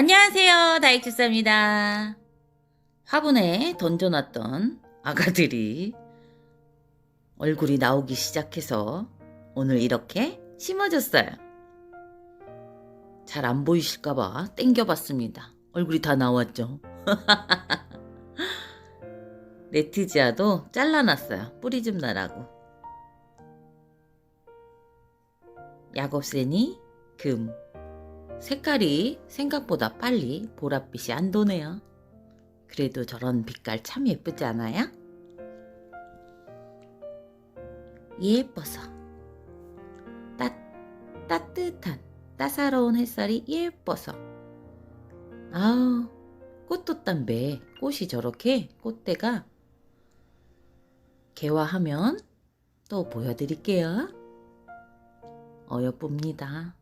안녕하세요. 다익주사입니다. 화분에 던져놨던 아가들이 얼굴이 나오기 시작해서 오늘 이렇게 심어졌어요. 잘 안 보이실까봐 땡겨봤습니다. 얼굴이 다 나왔죠. 레티지아도 잘라놨어요. 뿌리 좀 나라고. 야곱새니 금. 색깔이 생각보다 빨리 보랏빛이 안 도네요. 그래도 저런 빛깔 참 예쁘지 않아요? 예뻐서 따, 따뜻한 따사로운 햇살이 예뻐서 아우 꽃꽃담배 꽃이 저렇게 꽃대가 개화하면 또 보여드릴게요. 어여쁩니다.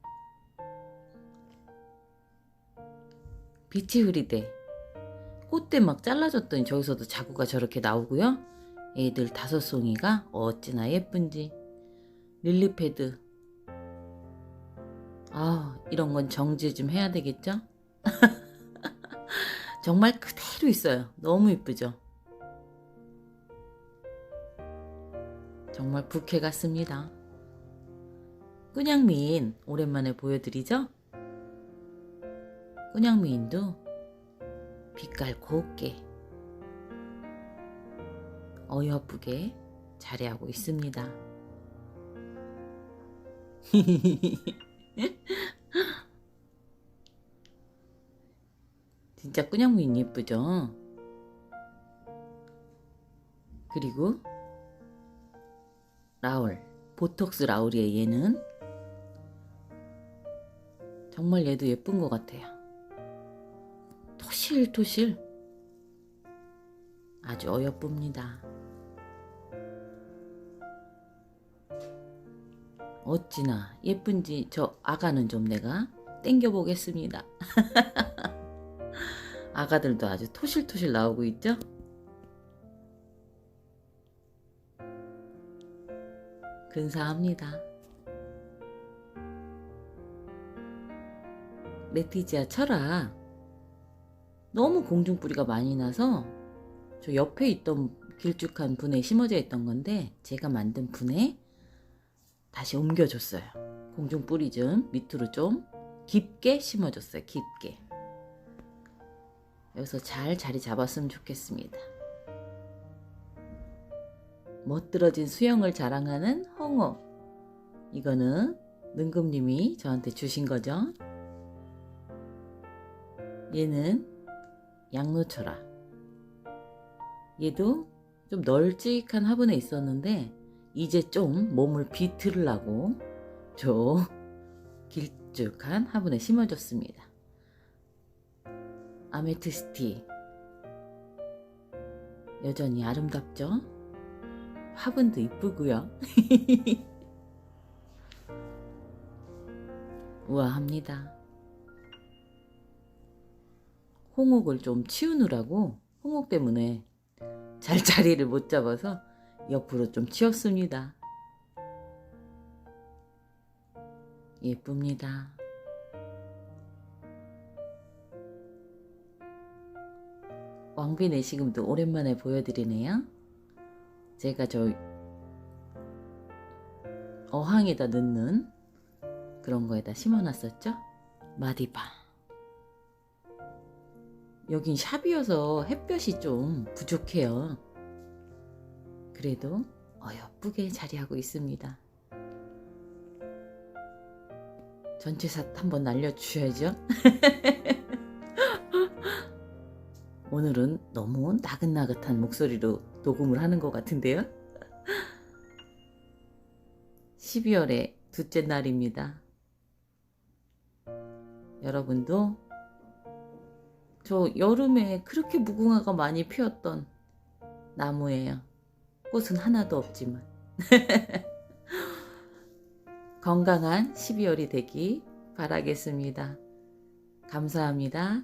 빛이 흐리대. 꽃대 막 잘라줬더니 저기서도 자구가 저렇게 나오고요. 애들 다섯 송이가 어찌나 예쁜지. 릴리패드. 아, 이런 건 정지 좀 해야 되겠죠? 정말 그대로 있어요. 너무 이쁘죠? 정말 부캐 같습니다. 끈양미인 오랜만에 보여드리죠? 끈양미인도 빛깔 곱게 어여쁘게 자리하고 있습니다. 진짜 끈양미인 예쁘죠? 그리고 라울 보톡스 라울이에요 얘는 정말 얘도 예쁜 것 같아요. 토실토실 아주 어여쁩니다. 어찌나 예쁜지 저 아가는 좀 내가 땡겨 보겠습니다. 아가들도 아주 토실토실 나오고 있죠? 근사합니다. 레티지아 철아 너무 공중뿌리가 많이 나서 저 옆에 있던 길쭉한 분에 심어져 있던 건데 제가 만든 분에 다시 옮겨줬어요. 공중뿌리 좀 밑으로 좀 깊게 심어줬어요. 깊게. 여기서 잘 자리 잡았으면 좋겠습니다. 멋들어진 수영을 자랑하는 홍어. 이거는 능금님이 저한테 주신 거죠. 얘는 양노철아. 얘도 좀 널찍한 화분에 있었는데 이제 좀 몸을 비틀라고 저 길쭉한 화분에 심어줬습니다. 아메트스티 여전히 아름답죠? 화분도 이쁘고요. 우아합니다. 홍옥을 좀 치우느라고 홍옥 때문에 잘 자리를 못 잡아서 옆으로 좀 치웠습니다. 예쁩니다. 왕비 내시금도 오랜만에 보여드리네요. 제가 저 어항에다 넣는 그런 거에다 심어놨었죠? 마디바. 여긴 샵이어서 햇볕이 좀 부족해요. 그래도 어여쁘게 자리하고 있습니다. 전체샷 한번 날려주셔야죠. 오늘은 너무 나긋나긋한 목소리로 녹음을 하는 것 같은데요. 12월의 둘째 날입니다. 여러분도 저 여름에 그렇게 무궁화가 많이 피었던 나무예요. 꽃은 하나도 없지만. 건강한 12월이 되기 바라겠습니다. 감사합니다.